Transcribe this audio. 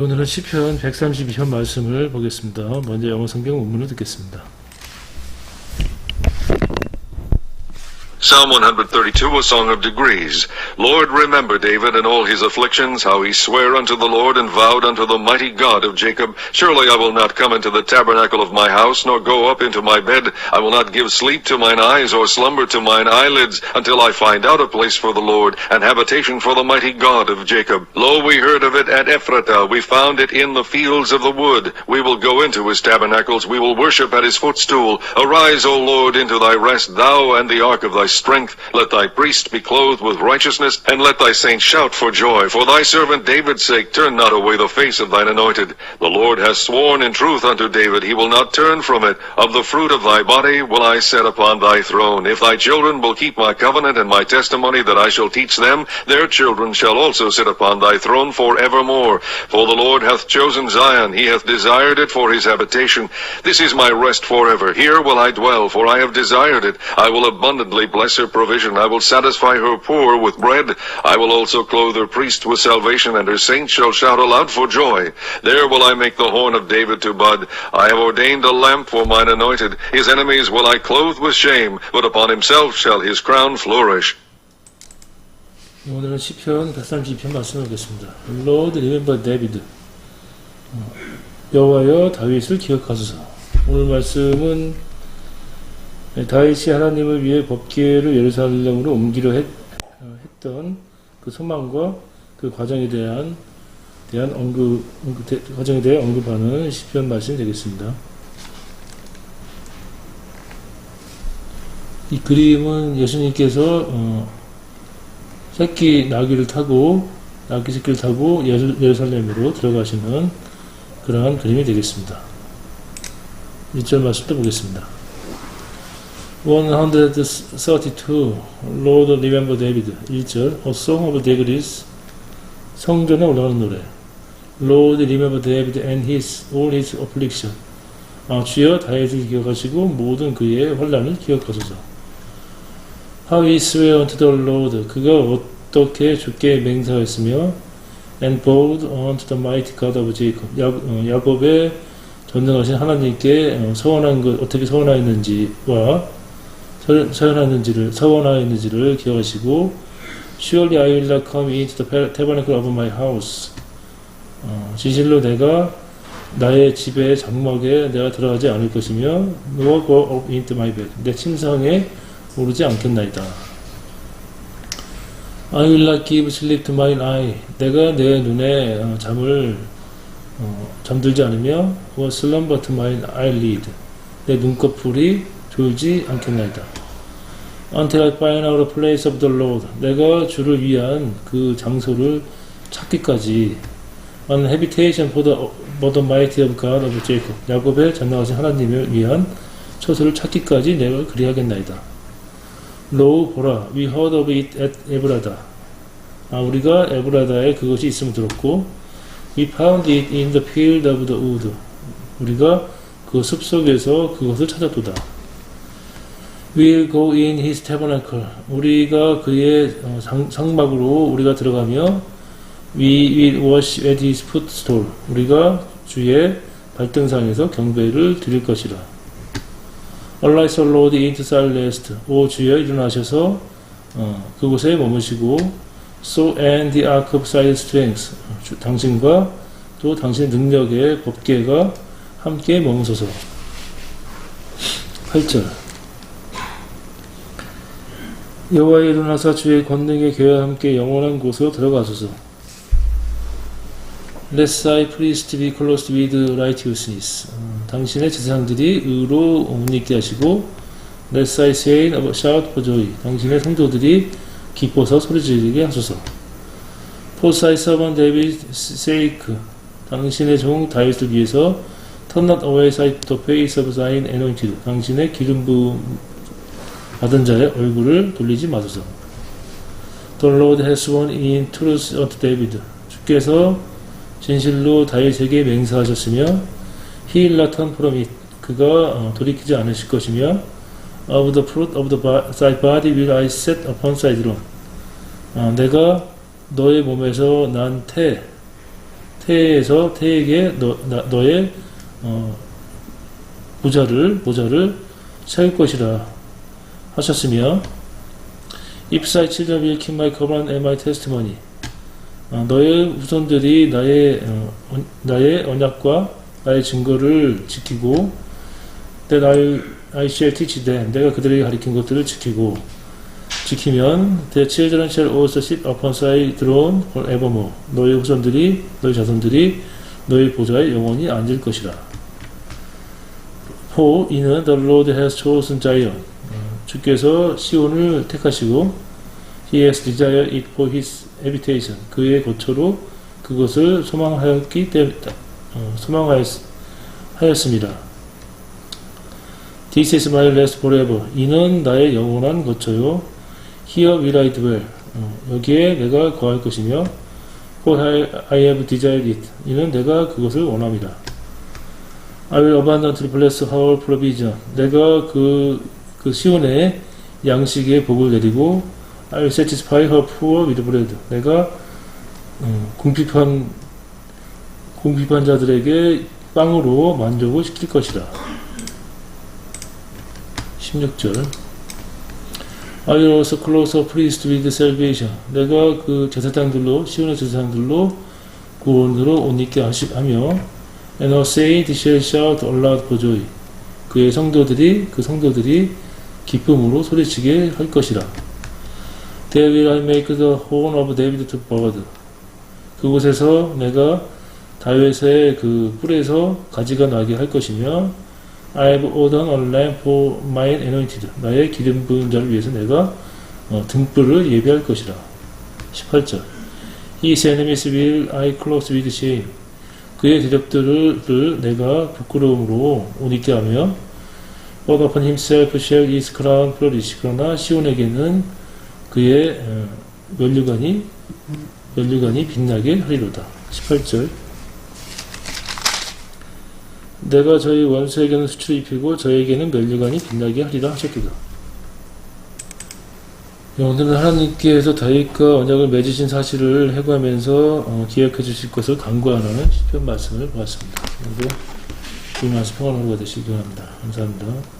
오늘은 시편 132편 말씀을 보겠습니다. 먼저 영어 성경 원문을 듣겠습니다. Psalm 132, a song of degrees. Lord, remember David and all his afflictions, how he sware unto the Lord and vowed unto the mighty God of Jacob, Surely I will not come into the tabernacle of my house, nor go up into my bed. I will not give sleep to mine eyes, or slumber to mine eyelids, until I find out a place for the Lord, and habitation for the mighty God of Jacob. Lo, we heard of it at Ephratah, we found it in the fields of the wood. We will go into his tabernacles, we will worship at his footstool. Arise, O Lord, into thy rest, thou and the ark of thy strength. Let thy priest be clothed with righteousness, and let thy saints shout for joy. For thy servant David's sake, turn not away the face of thine anointed. The Lord hath sworn in truth unto David, he will not turn from it. Of the fruit of thy body will I set upon thy throne. If thy children will keep my covenant and my testimony that I shall teach them, their children shall also sit upon thy throne for evermore. For the Lord hath chosen Zion, he hath desired it for his habitation. This is my rest forever. Here will I dwell, for I have desired it. I will abundantly bless her provision. I will satisfy her poor with bread. I will also clothe her priest with salvation, and her saints shall shout aloud for joy. There will I make the horn of David to bud. I have ordained a lamp for mine anointed. His enemies will I clothe with shame, but upon himself shall his crown flourish. 오늘은 시편 132편 말씀을 보겠습니다. Lord, remember David. 어, 여호와여 다윗을 기억하소서. 오늘 말씀은 다윗이 하나님을 위해 법궤를 예루살렘으로 옮기려 했, 어, 했던 그 소망과 그 과정에 대한 대한 언급, 언급 대- 과정에 대해 언급하는 시편 말씀이 되겠습니다. 이 그림은 예수님께서 어, 새끼 나귀를 타고 나귀 새끼를 타고 예루- 예루살렘으로 들어가시는 그러한 그림이 되겠습니다. 1절 말씀도 보겠습니다. 132 Lord remember David 1절 A song of David 성전에 올라가는 노래 Lord remember David and his all his affliction 아, 주여 다윗을 기억하시고 모든 그의 환란을 기억하소서 How he sware unto the Lord 그가 어떻게 주께 맹세하였으며 and vowed unto the mighty God of Jacob 야, 어, 야곱의 전능하신 하나님께 어, 서원한 것 어떻게 서원하였는지와 서- 서원하였는지를 서원하였는지를 기억하시고 Surely I will not come into the tabernacle of my house 어, 진실로 내가 나의 집의 장막에 내가 들어가지 않을 것이며 nor go up into my bed 내 침상에 오르지 않겠나이다. I will not give sleep to mine eye. 내가 내 눈에 어, 잠을 어, 잠들지 않으며 or slumber to mine eyelid. 내 눈꺼풀이 졸지 않겠나이다. Until I find out a place of the Lord. 내가 주를 위한 그 장소를 찾기까지. An habitation for the, for the mighty of God of Jacob. 야곱의 전능하신 하나님을 위한 처소를 찾기까지 내가 그리하겠나이다. 로우 보라 we heard of it at 에브라다 아 우리가 에브라다에 그것이 있음을 들었고 we found it in the field of the wood 우리가 그 숲속에서 그것을 찾았도다 we'll go in his tabernacle 우리가 그의 어, 상, 상막으로 우리가 들어가며 we will wash at his footstool 우리가 주의 발등상에서 경배를 드릴 것이라 Arise, O Lord, into silence. 오 주여 일어나셔서 어, 그곳에 머무시고 So and the ark of thy strength. 주, 당신과 또 당신의 능력의 법계가 함께 머무소서. 8절 여호와 일어나사 주의 권능의 교회와 함께 영원한 곳으로 들어가소서. Let thy priest be clothed with righteousness. 어, 당신의 제사장들이 의로 옷 입게 하시고 Let thy saints shout for joy. 당신의 성도들이 기뻐서 소리 지르게 하소서. For thy servant David's sake. 당신의 종 다윗을 위해서 Turn not away thy face of thine anointed. 당신의 기름 부음 받은 자의 얼굴을 돌리지 마소서. The Lord has sworn in truth unto David. 주께서 진실로 다윗에게 맹세하셨으며 he will not turn from it 그가 어, 돌이키지 않으실 것이며 of the fruit of the thy body will I set upon throne 어, 내가 너의 몸에서 난 태, 태에서 태에게 너, 나- 너의 어, 보좌를 보좌를 세울 것이라 하셨으며 my covenant and my testimony 어, 너의 후손들이 나의 어, 언- 나의 언약과 나의 증거를 지키고 then I, I shall teach them 내가 그들에게 가리킨 것들을 지키고 지키면 the children shall also sit upon thy throne forevermore 너의 후손들이 너의 자손들이 너의 보좌에 영원히 앉을 것이라 for 이는 the Lord has chosen Zion 어, 주께서 시온을 택하시고 he has desired it for his habitation 그의 거처로 그것을 소망하였기 때문에 어, 소망하였습니다. This is my rest forever. 이는 나의 영원한 거처요. Here will I dwell. 어, 여기에 내가 거할 것이며 For I, I have desired it. 이는 내가 그것을 원합니다. I will abundantly bless her provision. 내가 그, 그 시온의 양식에 복을 내리고 I will satisfy her poor with bread. 내가 음, 궁핍한 궁핍한 자들에게 빵으로 만족을 시킬 것이다. 16절 I will also close a priest with salvation. 내가 그 제사장들로 시온의 제사장들로 구원으로 옷 입게 하시- 하며 And a saint shall shout aloud for joy. 그의 성도들이 그 성도들이 기쁨으로 소리치게 할 것이라. There will make the horn of David to bud. 그곳에서 내가 다윗의 그 뿔에서 가지가 나게 할 것이며 I have ordered a lamp for mine anointed. 나의 기름 부은 자를 위해서 내가 어, 등불을 예비할 것이라. 18절. His enemies will I close with shame. 그의 대적들을 내가 부끄러움으로 옷 입게 하며 But upon himself shall his crown flourish. 그러나 시온에게는 그의 어, 면류관이 면류관이 빛나게 하리로다. 18절. 내가 저희 원수에게는 수출을 입히고 저에게는 면류관이 빛나게 하리라 하셨기다. 예, 오늘은 하나님께서 다윗과 언약을 맺으신 사실을 해고하면서 어, 기억해 주실 것을 간구하는 시편 말씀을 보았습니다. 오늘도 이 말씀 평안하고 되시기 바랍니다. 감사합니다.